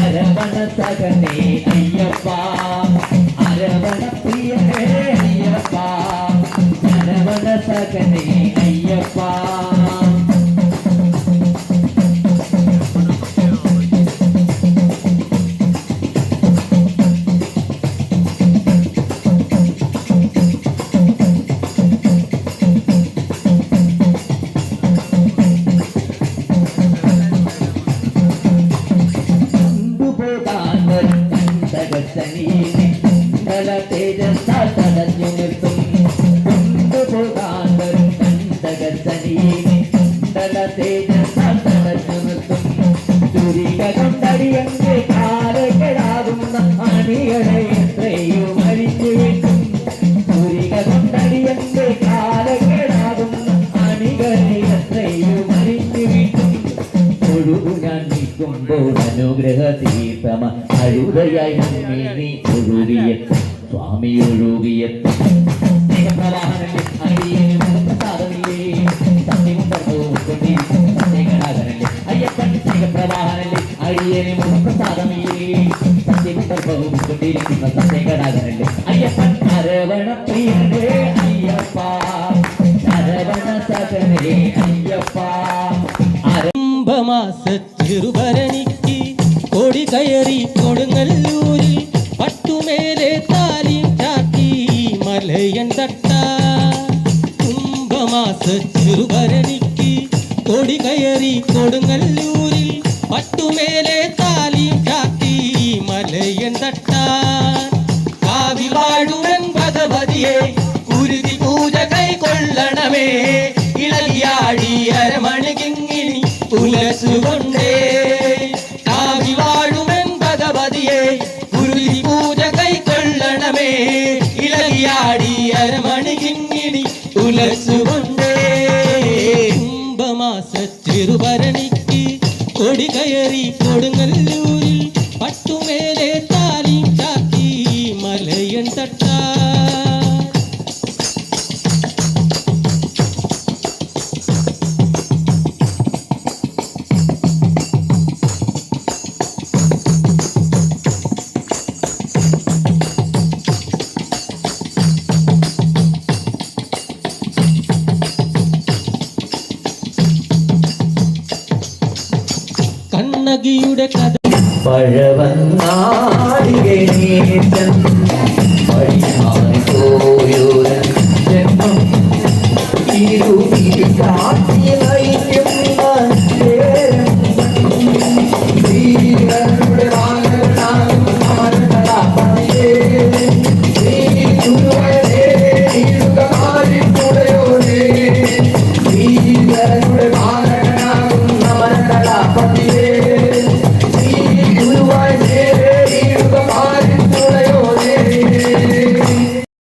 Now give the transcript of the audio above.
அரவணத்தகனே ஐயப்பா அரவண பிரியனே ஐயப்பா அரவணத்தகனே ஐயப்பா. నీని తల తేజస్సాతలయునిర్తుం కుందుభుగాంధరం కంతగచ్చ నీని తల తేజస్సాతలయునిర్తుం దురిగ కొండరియంగే కా നിൽക്കുമ്പോൾ അനുഗ്രഹ തീർത്ഥമ അഴുതയായി മുന്നേ നീ ഒഴുകിയെത്തും സ്വാമി ഒഴുകിയ അടിയനും അയ്യപ്പൻ അയ്യപ്പ. അയ്യപ്പ. കുംഭമാസ തിരുഭരണിക്ക് കൊടി കയറി കൊടുങ്ങല്ലൂരിൽ പട്ടുമേലെ താലിയും ചാത്തി മലയൻ തട്ട. കുംഭമാസ തിരുഭരണിക്ക് കൊടി കയറി കൊടുങ്ങല്ലൂരിൽ പട്ടുമേലെ താലിയും ചാത്തി മലയൻ തട്ട. കാവി വാഴുവൻ ഭഗവതിയെ കുരുതി പൂജ കൈക്കൊള്ളണമേ. பேசுகொண்டே தாவி வாழும் என்பதபதியே குருதி பூஜகை கொள்ளணமே. இலகியாடி அரமணிகிங்கினி உலசு கொண்டே. கும்பமாச திருபரணிக்கு கொடி கயறி கொடுங்கல்லூரில் பட்டு மேலே தாலி சாக்கி மலையன் தட்டா കണ്ണകിയുടെ കഥ. പഴവന്നാടികേശൻ